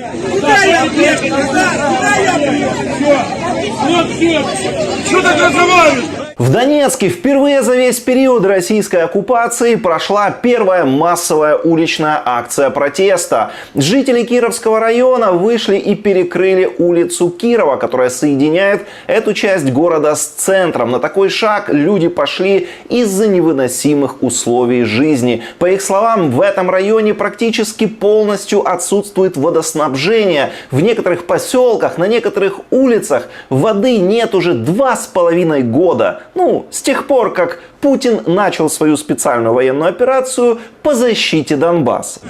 Куда я приехал? Куда? Я приехал? Вот все. Что так разговариваешь? В Донецке впервые за весь период российской оккупации прошла первая массовая уличная акция протеста. Жители Кировского района вышли и перекрыли улицу Кирова, которая соединяет эту часть города с центром. На такой шаг люди пошли из-за невыносимых условий жизни. По их словам, в этом районе практически полностью отсутствует водоснабжение. В некоторых поселках, на некоторых улицах воды нет уже два с половиной года. Ну, с тех пор, как Путин начал свою специальную военную операцию по защите Донбасса.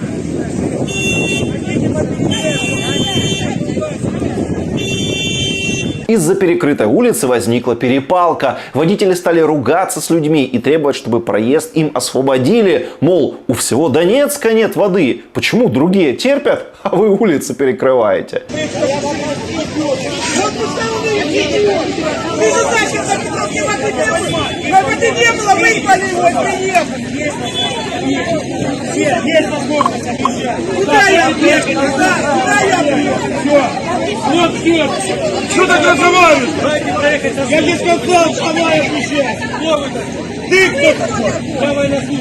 Из-за перекрытой улицы возникла перепалка. Водители стали ругаться с людьми и требовать, чтобы проезд им освободили. Мол, у всего Донецка нет воды. Почему другие терпят, а вы улицы перекрываете? Ты же зачем так не не было? Но воды не было, вызвали его, приехали. Есть, есть возможность объезжать. Куда я приехал? Куда? Я приехал? Вот все. Что так разговариваешь? Я тебе сказал, что давай объезжай. Ты кто?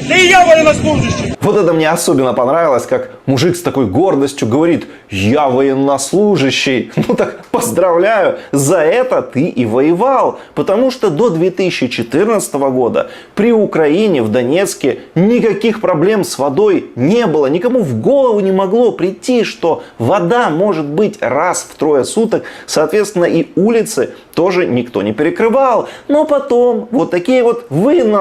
Да и я военнослужащий. Вот это мне особенно понравилось, как мужик с такой гордостью говорит, я военнослужащий. Ну так поздравляю, за это ты и воевал. Потому что до 2014 года при Украине в Донецке никаких проблем с водой не было. Никому в голову не могло прийти, что вода может быть раз в трое суток. Соответственно, и улицы тоже никто не перекрывал. Но потом вот такие вот военнослужащие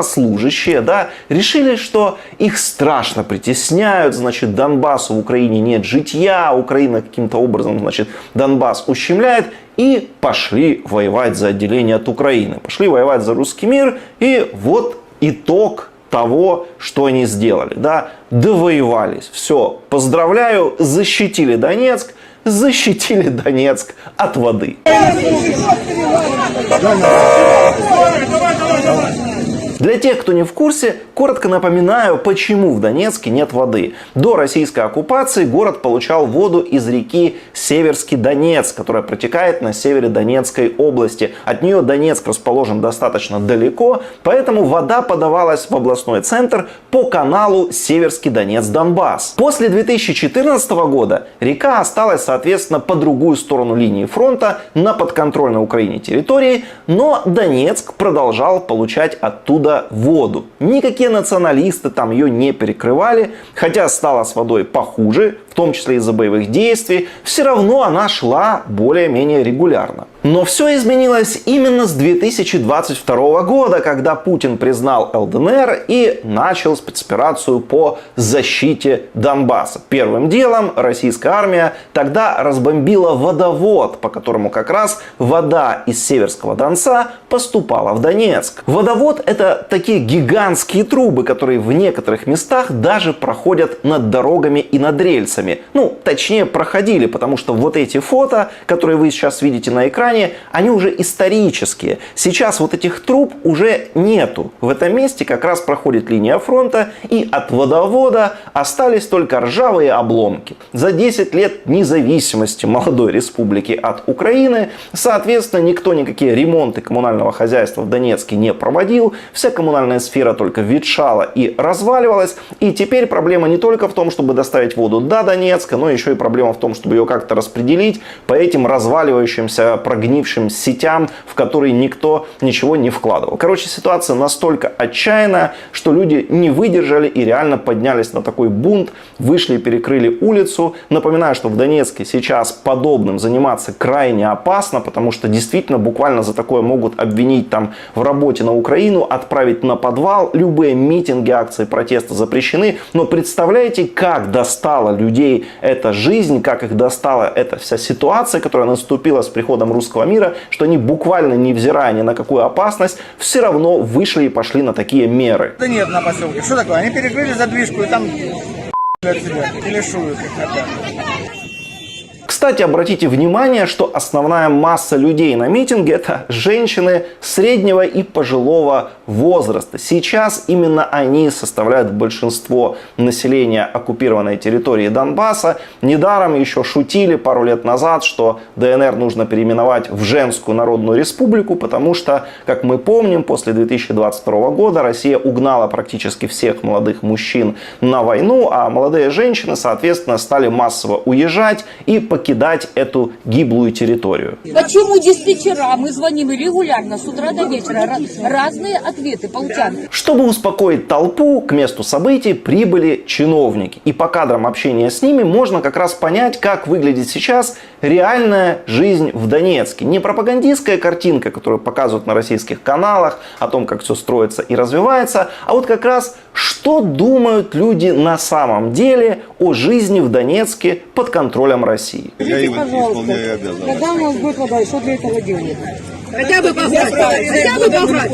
да, решили, что их страшно притесняют. Значит, Донбассу в Украине нет житья. Украина каким-то образом, значит, Донбасс ущемляет. И пошли воевать за отделение от Украины. Пошли воевать за русский мир. И вот итог того, что они сделали. Да? Довоевались. Все. Поздравляю. Защитили Донецк. Защитили Донецк от воды. Для тех, кто не в курсе, коротко напоминаю, почему в Донецке нет воды. До российской оккупации город получал воду из реки Северский Донец, которая протекает на севере Донецкой области. От нее Донецк расположен достаточно далеко, поэтому вода подавалась в областной центр по каналу Северский Донец-Донбасс. После 2014 года река осталась, соответственно, по другую сторону линии фронта на подконтрольной Украине территории, но Донецк продолжал получать оттуда воду. Никакие националисты там ее не перекрывали, хотя стало с водой похуже, том числе из-за боевых действий, все равно она шла более-менее регулярно. Но все изменилось именно с 2022 года, когда Путин признал ЛДНР и начал спецоперацию по защите Донбасса. Первым делом российская армия тогда разбомбила водовод, по которому как раз вода из Северского Донца поступала в Донецк. Водовод это такие гигантские трубы, которые в некоторых местах даже проходят над дорогами и над рельсами. Ну, точнее проходили, потому что вот эти фото, которые вы сейчас видите на экране, они уже исторические. Сейчас вот этих труб уже нету. В этом месте как раз проходит линия фронта, и от водовода остались только ржавые обломки. За 10 лет независимости молодой республики от Украины, соответственно, никто никакие ремонты коммунального хозяйства в Донецке не проводил. Вся коммунальная сфера только ветшала и разваливалась. И теперь проблема не только в том, чтобы доставить воду до Донецка, но еще и проблема в том, чтобы ее как-то распределить по этим разваливающимся прогнившим сетям, в которые никто ничего не вкладывал. Короче, ситуация настолько отчаянная, что люди не выдержали и реально поднялись на такой бунт, вышли и перекрыли улицу. Напоминаю, что в Донецке сейчас подобным заниматься крайне опасно, потому что действительно буквально за такое могут обвинить там в работе на Украину, отправить на подвал. Любые митинги, акции протеста запрещены. Но представляете, как достала людей эта жизнь, как их достала эта вся ситуация, которая наступила с приходом русского мира, что они буквально невзирая ни на какую опасность, все равно вышли и пошли на такие меры. Да нет на поселке. Что такое? Они перекрыли задвижку и там от себя. Кстати, обратите внимание, что основная масса людей на митинге это женщины среднего и пожилого возраста. Сейчас именно они составляют большинство населения оккупированной территории Донбасса. Недаром еще шутили пару лет назад, что ДНР нужно переименовать в Женскую Народную Республику, потому что, как мы помним, после 2022 года Россия угнала практически всех молодых мужчин на войну, а молодые женщины, соответственно, стали массово уезжать и покидать эту гиблую территорию. Почему диспетчера? Мы звоним регулярно с утра до вечера. Разные ответы получаем. Чтобы успокоить толпу, к месту событий прибыли чиновники. И по кадрам общения с ними можно как раз понять, как выглядит сейчас реальная жизнь в Донецке. Не пропагандистская картинка, которую показывают на российских каналах, о том, как все строится и развивается, а вот как раз, что думают люди на самом деле о жизни в Донецке под контролем России. Исполняю обязанности. Когда у нас будет вода, и что для этого делать? Хотя бы позвать, хотя бы позвать.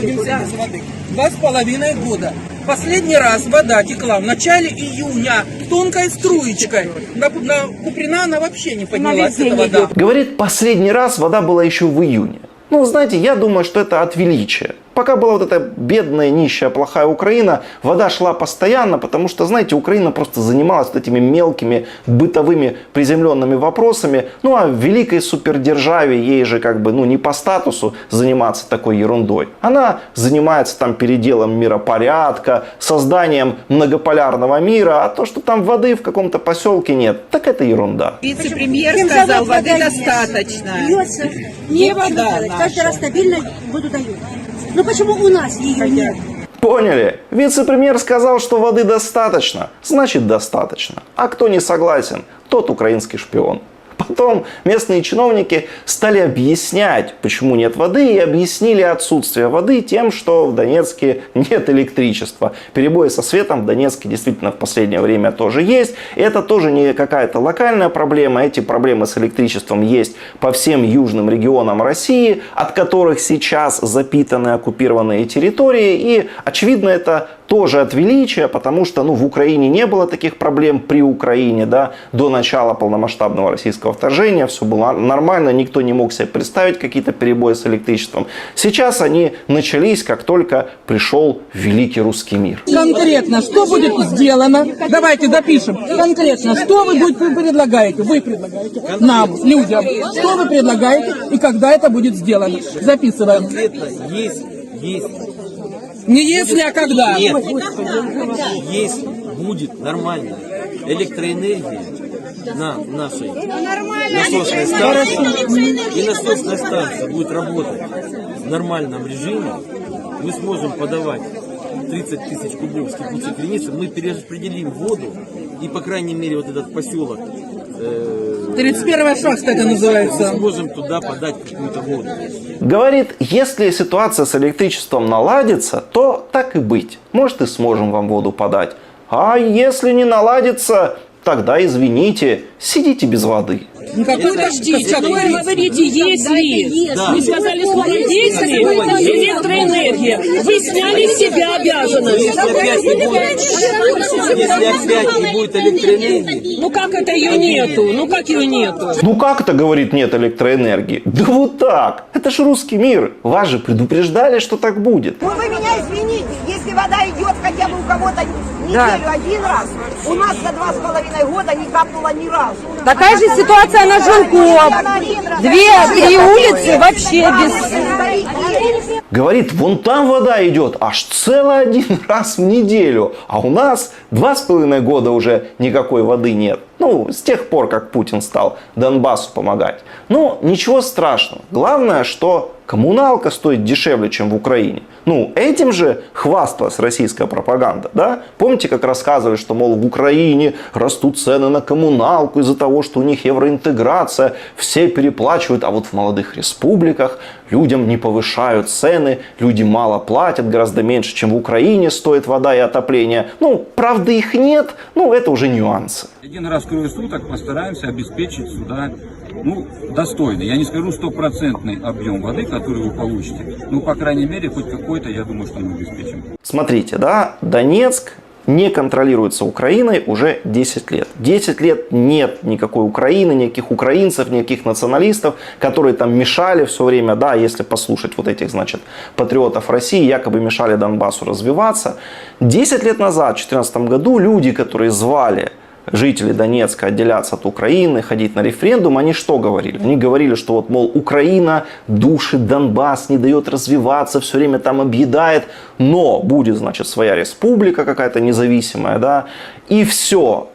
Два с половиной года. Последний раз вода текла в начале июня тонкой струечкой. На, на Куприна она вообще не поднялась, эта вода. Говорит, последний раз вода была еще в июне. Ну, знаете, я думаю, что это от величия. Пока была вот эта бедная, нищая, плохая Украина, вода шла постоянно, потому что, знаете, Украина просто занималась вот этими мелкими бытовыми приземленными вопросами. Ну, а в великой супердержаве ей же как бы, ну, не по статусу заниматься такой ерундой. Она занимается там переделом миропорядка, созданием многополярного мира, а то, что там воды в каком-то поселке нет, так это ерунда. Вице-премьер сказал, воды достаточно. Льется. Не вода. Каждый раз стабильно воду дают. Но почему у нас ее нет? Поняли? Вице-премьер сказал, что воды достаточно. Значит достаточно. А кто не согласен, тот украинский шпион. Потом местные чиновники стали объяснять, почему нет воды, и объяснили отсутствие воды тем, что в Донецке нет электричества. Перебои со светом в Донецке действительно в последнее время тоже есть. Это тоже не какая-то локальная проблема. Эти проблемы с электричеством есть по всем южным регионам России, от которых сейчас запитаны оккупированные территории. И, очевидно, это тоже от величия, потому что ну, в Украине не было таких проблем при Украине да, до начала полномасштабного российского вторжения. Все было нормально, никто не мог себе представить какие-то перебои с электричеством. Сейчас они начались, как только пришел великий русский мир. Конкретно, что будет сделано? Давайте допишем. Конкретно, что вы будете предлагаете? Вы предлагаете нам, людям. Что вы предлагаете и когда это будет сделано? Записываем. конкретно есть, есть, Не если, а когда. нет, есть, будет нормально электроэнергия на нашей насосной станции. И насосная станция будет работать в нормальном режиме. Мы сможем подавать 30 тысяч кубов с кипучей креницы. Мы перераспределим воду и, по крайней мере, вот этот поселок э, 31 шахта это мы называется. сможем туда подать какую-то воду. Говорит, если ситуация с электричеством наладится, то так и быть. Может и сможем вам воду подать. А если не наладится, тогда извините, сидите без воды. Никакой Подождите, какой- вы говорите, если. Да. Вы сказали слово если, электроэнергия. Вы сняли с себя обязанность. Если опять не будет, если опять не будет электроэнергии, Ну как это ее нету? Ну как ее нету? Ну как это, говорит, нет электроэнергии? Да вот так. Это ж русский мир. Вас же предупреждали, что так будет. Ну вы меня извините, если вода идет хотя бы у кого-то неделю один раз, у нас за два с половиной года не капнуло ни разу. Такая же ситуация на Жунков. Две-три улицы вообще без... Говорит, вон там вода идет аж целый один раз в неделю. А у нас два с половиной года уже никакой воды нет. Ну, с тех пор, как Путин стал Донбассу помогать. Но ничего страшного. Главное, что коммуналка стоит дешевле, чем в Украине. Ну, этим же хвасталась российская пропаганда, да? Помните, как рассказывали, что, мол, в Украине растут цены на коммуналку из-за того, что у них евроинтеграция, все переплачивают, а вот в молодых республиках людям не повышают цены, люди мало платят, гораздо меньше, чем в Украине стоит вода и отопление. Ну, правда их нет, ну, это уже нюансы. Один раз в крое суток постараемся обеспечить сюда ну, достойный. Я не скажу стопроцентный объем воды, который вы получите. Ну, по крайней мере, хоть какой-то, я думаю, что мы обеспечим. Смотрите, да, Донецк не контролируется Украиной уже 10 лет. 10 лет нет никакой Украины, никаких украинцев, никаких националистов, которые там мешали все время, да, если послушать вот этих, значит, патриотов России, якобы мешали Донбассу развиваться. 10 лет назад, в 2014 году, люди, которые звали жители Донецка отделяться от Украины, ходить на референдум, они что говорили? Они говорили, что вот, мол, Украина душит Донбасс, не дает развиваться, все время там объедает, но будет, значит, своя республика какая-то независимая, да, и все,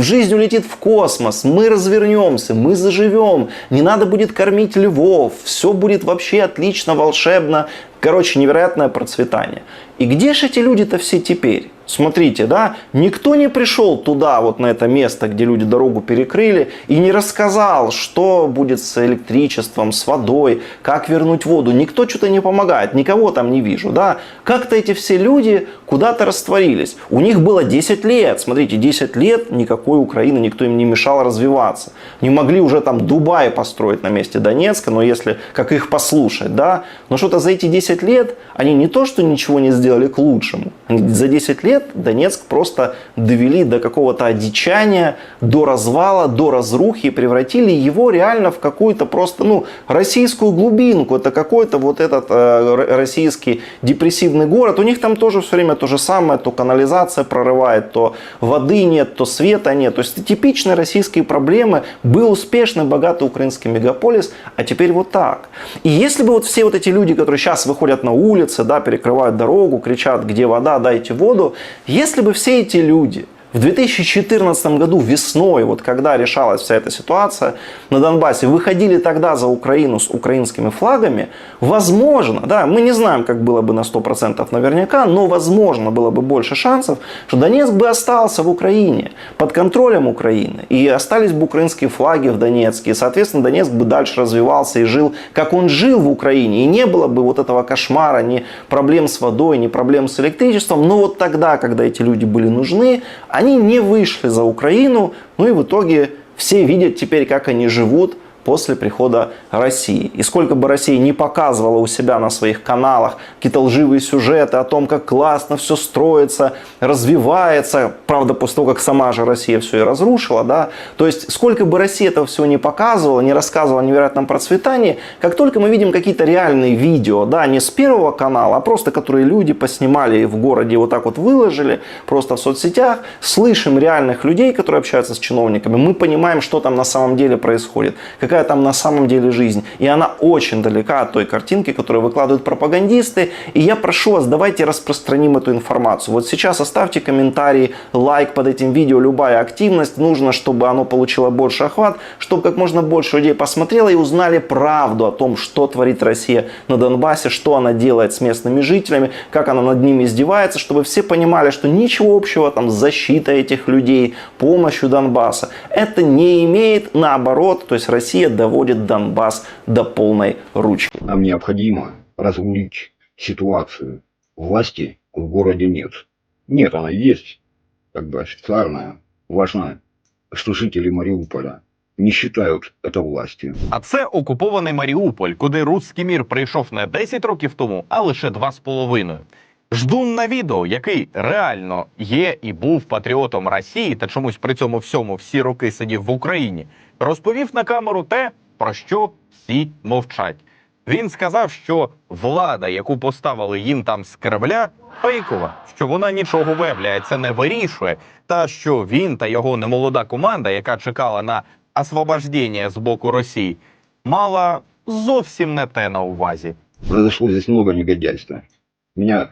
жизнь улетит в космос, мы развернемся, мы заживем, не надо будет кормить львов, все будет вообще отлично, волшебно, короче, невероятное процветание. И где же эти люди-то все теперь? Смотрите, да, никто не пришел туда, вот на это место, где люди дорогу перекрыли, и не рассказал, что будет с электричеством, с водой, как вернуть воду. Никто что-то не помогает, никого там не вижу, да. Как-то эти все люди куда-то растворились. У них было 10 лет, смотрите, 10 лет никакой Украины, никто им не мешал развиваться. Не могли уже там Дубай построить на месте Донецка, но если, как их послушать, да. Но что-то за эти 10 лет они не то, что ничего не сделали к лучшему, за 10 лет Донецк просто довели до какого-то одичания, до развала, до разрухи и превратили его реально в какую-то просто, ну, российскую глубинку. Это какой-то вот этот э, российский депрессивный город. У них там тоже все время то же самое, то канализация прорывает, то воды нет, то света нет. То есть типичные российские проблемы. Был успешный, богатый украинский мегаполис, а теперь вот так. И если бы вот все вот эти люди, которые сейчас выходят на улицы, да, перекрывают дорогу, кричат, где вода, дайте воду, если бы все эти люди в 2014 году весной, вот когда решалась вся эта ситуация на Донбассе, выходили тогда за Украину с украинскими флагами, возможно, да, мы не знаем, как было бы на 100% наверняка, но возможно было бы больше шансов, что Донецк бы остался в Украине, под контролем Украины, и остались бы украинские флаги в Донецке, и, соответственно, Донецк бы дальше развивался и жил, как он жил в Украине, и не было бы вот этого кошмара, ни проблем с водой, ни проблем с электричеством, но вот тогда, когда эти люди были нужны, они не вышли за Украину, ну и в итоге все видят теперь, как они живут после прихода России. И сколько бы Россия не показывала у себя на своих каналах какие-то лживые сюжеты о том, как классно все строится, развивается, правда, после того, как сама же Россия все и разрушила, да, то есть сколько бы Россия этого всего не показывала, не рассказывала о невероятном процветании, как только мы видим какие-то реальные видео, да, не с первого канала, а просто которые люди поснимали в городе, вот так вот выложили, просто в соцсетях, слышим реальных людей, которые общаются с чиновниками, мы понимаем, что там на самом деле происходит, какая там на самом деле жизнь. И она очень далека от той картинки, которую выкладывают пропагандисты. И я прошу вас, давайте распространим эту информацию. Вот сейчас оставьте комментарий, лайк под этим видео, любая активность. Нужно, чтобы оно получило больше охват, чтобы как можно больше людей посмотрело и узнали правду о том, что творит Россия на Донбассе, что она делает с местными жителями, как она над ними издевается, чтобы все понимали, что ничего общего там с защитой этих людей, помощью Донбасса. Это не имеет наоборот, то есть Россия доводит Донбасс до полной ручки. Нам необходимо разрулить ситуацию. Власти в городе нет. Нет, она есть, как бы официальная. Важно, что жители Мариуполя не считают это властью. А це окупований Маріуполь, куди руський мір прийшов не 10 років тому, а лише 2,5. Ждун на відео, який реально є і був патріотом Росії, та чомусь при цьому всьому всі роки сидів в Україні, розповів на камеру те, про що всі мовчать. Він сказав, що влада, яку поставили їм там з корабля, фейкова, що вона нічого виявляється не вирішує, та що він та його немолода команда, яка чекала на освобождення з боку Росії, мала зовсім не те на увазі. Произошло здесь много негодяйства. Меня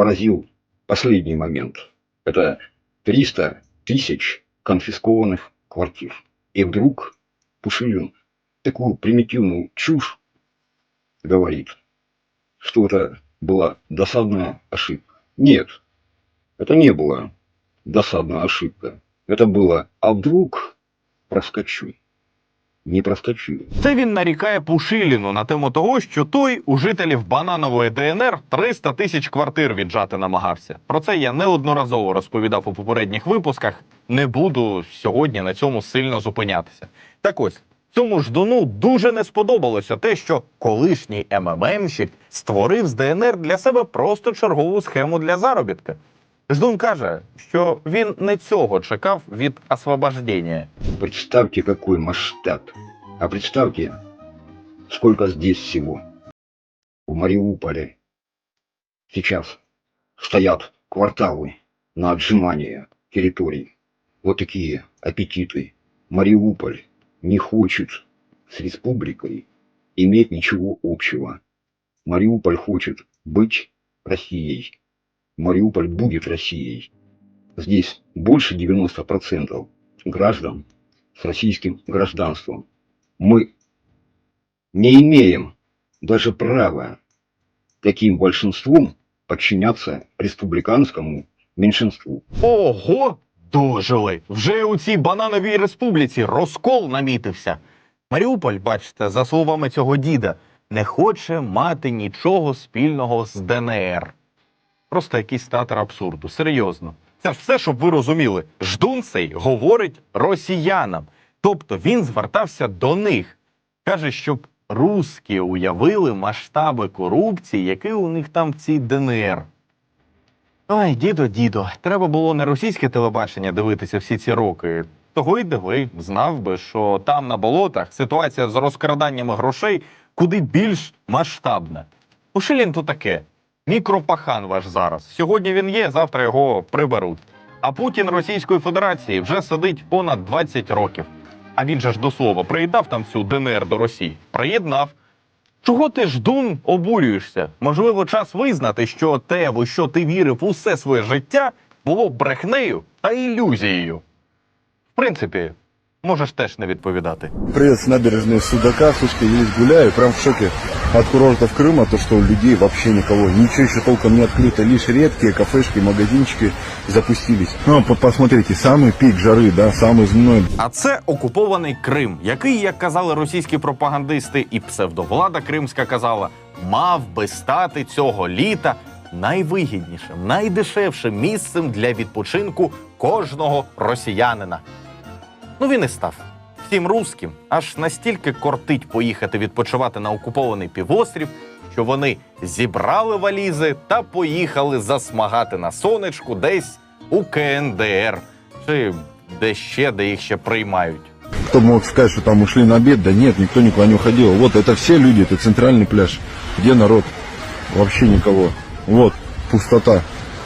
поразил последний момент. Это 300 тысяч конфискованных квартир. И вдруг Пушилин такую примитивную чушь говорит, что это была досадная ошибка. Нет, это не была досадная ошибка. Это было, а вдруг проскочу. Не проскочу. Це він нарікає Пушиліну на тему того, що той у жителів бананової ДНР 300 тисяч квартир віджати намагався. Про це я неодноразово розповідав у попередніх випусках. Не буду сьогодні на цьому сильно зупинятися. Так ось. Цьому ждуну дуже не сподобалося те, що колишній МММщик створив з ДНР для себе просто чергову схему для заробітка. Ждун каже, що він не цього чекав від освобождення. Представьте, какой масштаб. А представьте, сколько здесь всего. В Мариуполе сейчас стоят кварталы на отжимание территорий. Вот такие аппетиты. Мариуполь не хочет с республикой иметь ничего общего. Мариуполь хочет быть Россией. Мариуполь будет Россией. Здесь больше 90% граждан с российским гражданством. Мы не имеем даже права таким большинством подчиняться республиканскому меньшинству. Ого! Дожили! Вже у цій банановій республіці розкол намітився. Маріуполь, бачите, за словами цього діда, не хоче мати нічого спільного з ДНР. Просто якийсь театр абсурду. Серйозно. Це все, щоб ви розуміли. Ждун цей говорить росіянам. Тобто він звертався до них. Каже, щоб русські уявили масштаби корупції, які у них там в цій ДНР. Ой, дідо, дідо, треба було не російське телебачення дивитися всі ці роки. Того й диви, знав би, що там на болотах ситуація з розкраданнями грошей куди більш масштабна. У Шилін то таке. Мікропахан ваш зараз. Сьогодні він є, завтра його приберуть. А Путін Російської Федерації вже сидить понад 20 років. А він же ж до слова приєднав там всю ДНР до Росії. Приєднав. Чого ти ждун обурюєшся? Можливо, час визнати, що те, у що ти вірив усе своє життя, було брехнею та ілюзією. В принципі, можеш теж не відповідати. Привет с набережной Судака. Слушайте, я здесь гуляю, прям в шоке от курортов Крыма, то, что у людей вообще никого, ничего еще толком не открыто, лишь редкие кафешки, магазинчики запустились. Ну, по- посмотрите, самый пик жары, да, самый зной, А це окупований Крим, який, як казали російські пропагандисти, і псевдовлада кримська казала, мав би стати цього літа найвигіднішим, найдешевшим місцем для відпочинку кожного росіянина. Ну він і став. Всім русським аж настільки кортить поїхати відпочивати на окупований півострів, що вони зібрали валізи та поїхали засмагати на сонечку десь у КНДР чи де ще, де їх ще приймають. Кто мог сказать, что там ушли на обед? Да нет, никто никуда не уходил. Вот это все люди, это центральный пляж. Где народ? Вообще никого. Вот, пустота.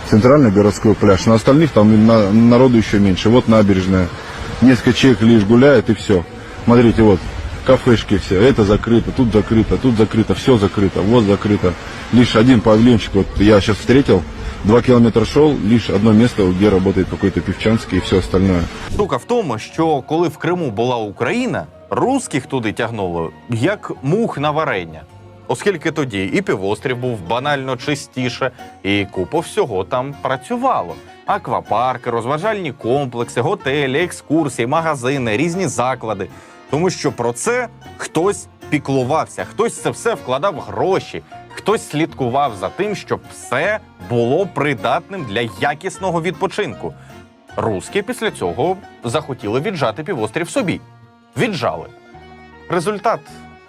Центральный городской пляж. На остальных там на- народу еще меньше. Вот набережная. Несколько человек лишь гуляет и все. Смотрите, вот, кафешки все. Это закрыто, тут закрыто, тут закрыто, все закрыто, вот закрыто. Лишь один павильончик, вот я сейчас встретил, два километра шел, лишь одно место, где работает какой-то певчанский и все остальное. Штука в тому, що коли в Криму була Україна, русських туди тягнуло як мух на варення. Оскільки тоді і півострів був банально чистіше, і купа всього там працювало. Аквапарки, розважальні комплекси, готелі, екскурсії, магазини, різні заклади. Тому що про це хтось піклувався, хтось це все вкладав гроші, хтось слідкував за тим, щоб все було придатним для якісного відпочинку. Руські після цього захотіли віджати півострів собі. Віджали. Результат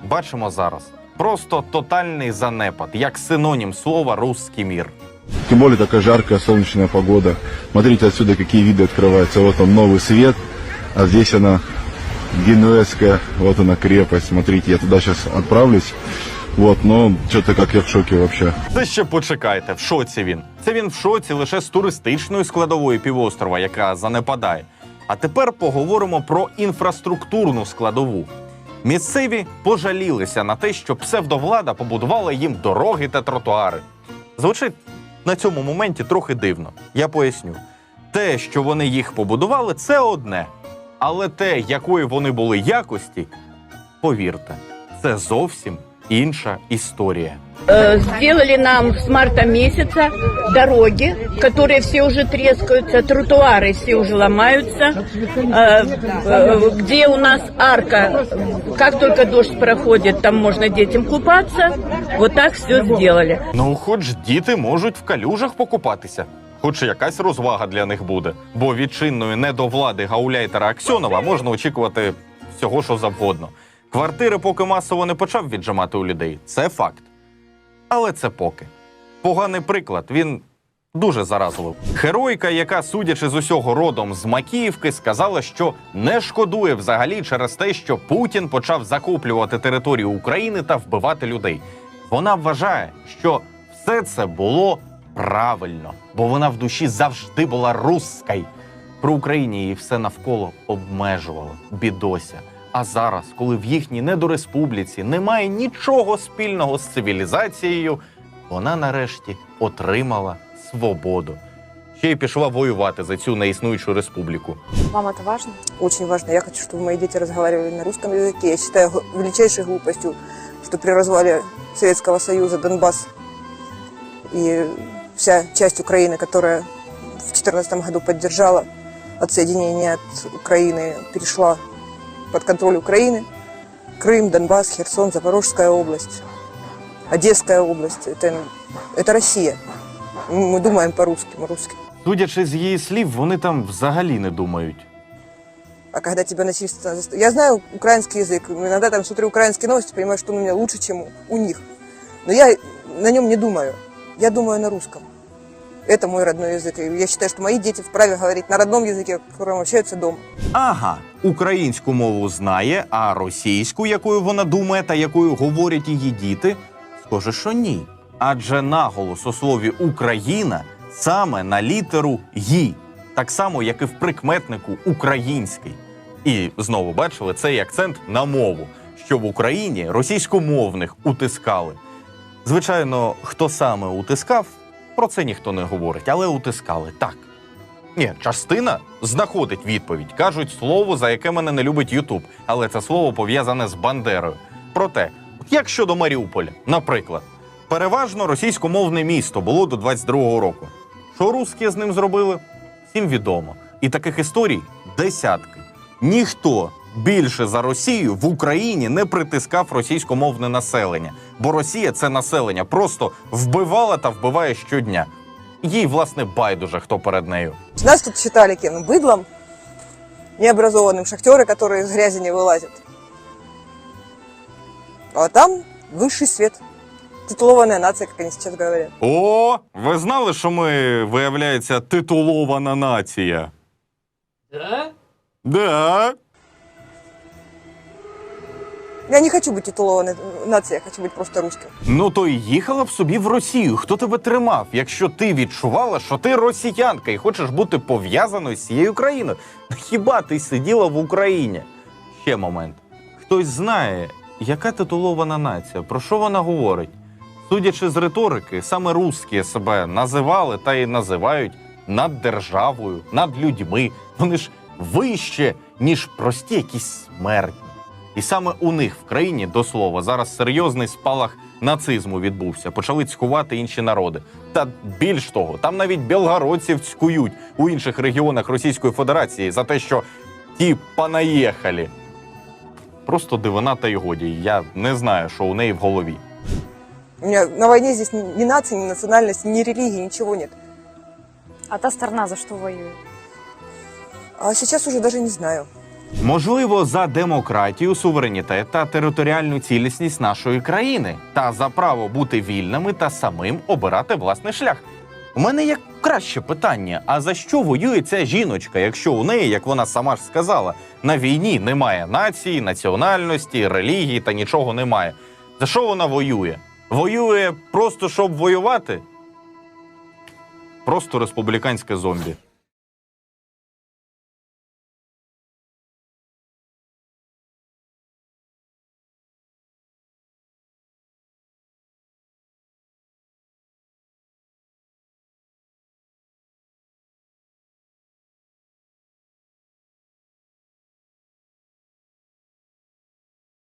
бачимо зараз. Просто тотальний занепад, як синонім слова «русський мір». Тем более такая жаркая солнечная погода. Смотрите отсюда, какие виды открываются. Вот он новый свет, а здесь она генуэзская, вот она крепость. Смотрите, я туда сейчас отправлюсь. Вот, но что-то как я в шоке вообще. Це ще почекайте, в шоці він. Це він в шоці лише з туристичної складової півострова, яка занепадає. А тепер поговоримо про інфраструктурну складову. Місцеві пожалілися на те, що псевдовлада побудувала їм дороги та тротуари. Звучить на цьому моменті трохи дивно. Я поясню. Те, що вони їх побудували, це одне. Але те, якої вони були якості, повірте, це зовсім інша історія. Э, Сделали нам с марта месяца дороги, которые все уже трескаются, тротуары все уже ломаются, Э, э, где у нас арка, как только дождь проходит, там можно детям купаться, вот так все сделали. Ну, хоч діти можуть в калюжах покупатися. Хоч якась розвага для них буде. Бо від чинної недовлади гауляйтера Аксьонова можна очікувати всього, що завгодно. Квартири поки масово не почав віджимати у людей. Це факт. Але це поки. Поганий приклад. Він Дуже заразливо. Геройка, яка, судячи з усього родом з Макіївки, сказала, що не шкодує взагалі через те, що Путін почав захоплювати територію України та вбивати людей. Вона вважає, що все це було правильно, бо вона в душі завжди була русскай. Про Україні її все навколо обмежувало, бідося. А зараз, коли в їхній недореспубліці немає нічого спільного з цивілізацією, вона нарешті отримала свободу. Ще й пішла воювати за цю неіснуючу республіку. Вам это важно? Очень важно. Я хочу, чтобы мои дети разговаривали на русском языке. Я считаю г- величайшей глупостью, что при развале Советского Союза Донбасс и вся часть Украины, которая в 2014 году поддержала отсоединение от Украины, перешла под контроль Украины. Крым, Донбасс, Херсон, Запорожская область, Одесская область. Это, это Россия. Мы думаем по-русски, мы русские. Судячи з її слів, вони там взагалі не думають. А когда тебя насильственно... заст- Я знаю украинский язык, иногда там смотрю украинские новости, понимаю, что он у меня лучше, чем у- у них. Но я на нем не думаю. Я думаю на русском. Это мой родной язык. И я считаю, что мои дети вправе говорить на родном языке, которым общаются дома. Ага, українську мову знає, а російську, якою вона думає та якою говорять її діти, схоже, що ні. Адже наголос у слові Україна саме на літеру «ї», так само, як і в прикметнику український. І знову бачили цей акцент на мову, що в Україні російськомовних утискали. Звичайно, хто саме утискав, про це ніхто не говорить, але утискали так. Ні, частина знаходить відповідь. Кажуть слово, за яке мене не любить Ютуб, але це слово пов'язане з Бандерою. Проте, як щодо Маріуполя, наприклад, переважно російськомовне місто було до 22-го року. Що русські з ним зробили? Всім відомо. І таких історій десятки. Ніхто більше за Росію в Україні не притискав російськомовне населення, бо Росія це населення просто вбивала та вбиває щодня. Їй, власне, байдуже, хто перед нею. Нас тут считали кем? Быдлом, необразованным, шахтеры, которые из грязи не вылазят. А там высший свет. Титулованная нация, как они сейчас говорят. О, ви знали, що ми, виявляється, титулована нація? Да? Да. Я не хочу быть титулованной нацией, я хочу быть просто русским. Ну то й їхала б собі в Росію. Хто тебе тримав, якщо ти відчувала, що ти росіянка і хочеш бути пов'язаною з цією країною? Хіба ти сиділа в Україні? Ще момент. Хтось знає, яка титулована нація, про що вона говорить? Судячи з риторики, саме русські себе називали та й називають над державою, над людьми. Вони ж вище, ніж прості якісь смертні. І саме у них в країні до слова зараз серйозний спалах нацизму відбувся. Почали цькувати інші народи. Та більш того, там навіть білгородців цькують у інших регіонах Російської Федерації за те, що ті понаїхали. Просто дивина та й годі. Я не знаю, що у неї в голові. У меня на войне здесь ни ни нации, ни национальности, ни религии, ничего нет. А та сторона за что воюет? А сейчас уже даже не знаю. Можливо, за демократію, суверенітет та територіальну цілісність нашої країни та за право бути вільними та самим обирати власний шлях. У мене є краще питання: а за що воює ця жіночка, якщо у неї, як вона сама ж сказала, на війні немає нації, національності, релігії та нічого немає? За що вона воює? Воює просто щоб воювати? Просто республіканське зомбі.